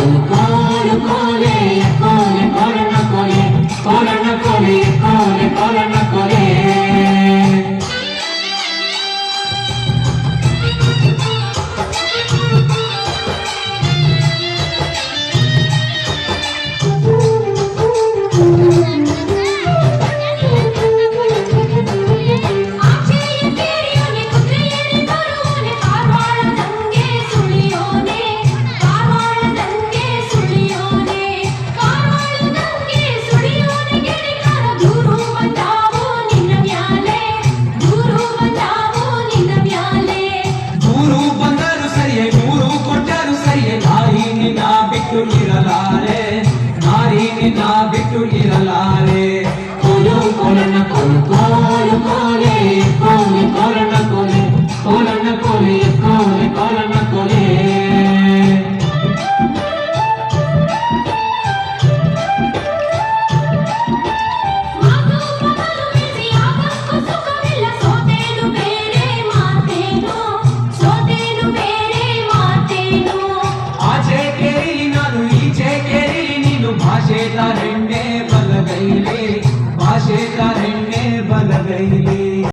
Call, call, call, కొలి కోలు కోలే coli కోలన కొలి కోలన రెండే పదగైలే से तारे बन गई।